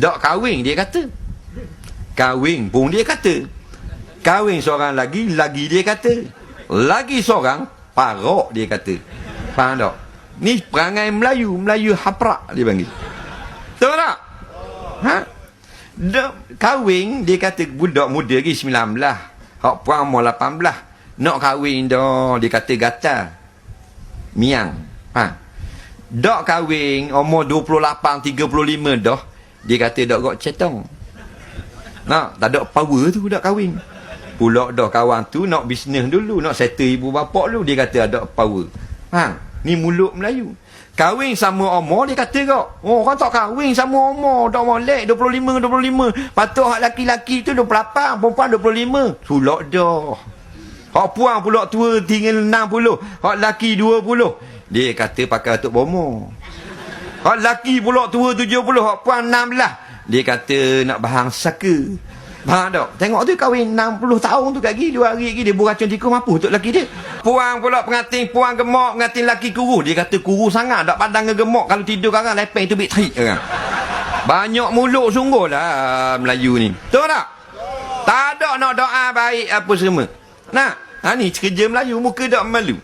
Dok kahwin dia kata. Kahwin pun dia kata. Kahwin seorang lagi, lagi dia kata. Lagi seorang, parok dia kata. Faham tak? Ni perangai Melayu, Melayu haprak dia panggil. Tahu tak? Ha? Dok, kahwin dia kata budak muda lagi 19. Hak puan umur 18. Nak kahwin dah, dia kata gatal. Miang. Ha? Dok kahwin umur 28, 35 dah. Dia kata dok gok cetong. Nak, tak ada power tu dak kahwin. Pulak dah kawan tu nak bisnes dulu, nak settle ibu bapa dulu. Dia kata ada power. Ha, ni mulut Melayu. Kahwin sama umur dia kata kok. Oh, kan tak kahwin sama umur. Dah molek 25 25. Patut hak laki-laki tu 28, perempuan 25. Sulak dah. Hak puang pula tua tinggal 60. Hak laki 20. Dia kata pakai atuk bomo. Hak laki pula tua 70, hak puan 16. Dia kata nak bahang saka. Faham tak? Tengok tu kahwin 60 tahun tu kat gigi, dua hari lagi dia beracun tikus mampu untuk laki dia. Puang pula pengantin, puang gemuk, pengantin laki kuru. Dia kata kuru sangat, tak padang ke gemuk. Kalau tidur kan lepeng tu bit. Banyak mulut sungguh lah Melayu ni. Tahu tak? Tak ada nak doa baik apa semua. Nak? Ha ni kerja Melayu, muka tak malu.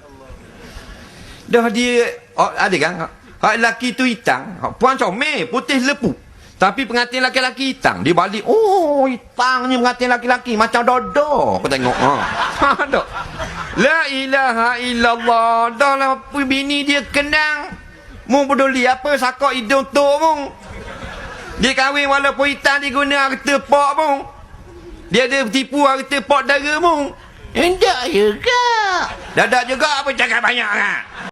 Dah dia, oh, ada kan? Hak laki tu hitam, hak puan comel, putih lepu. Tapi pengantin laki-laki hitam, dia balik, oh hitamnya pengantin laki-laki, macam dodo. Kau tengok. Ha. Ha, tak? La ilaha illallah. Dah lah bini dia kenang. Mu peduli apa sakok hidung tu mu. Dia kahwin walaupun hitam dia guna harta pok mu. Dia ada tipu harta pok dara mu. Endak juga. Dadak juga apa cakap banyak kan?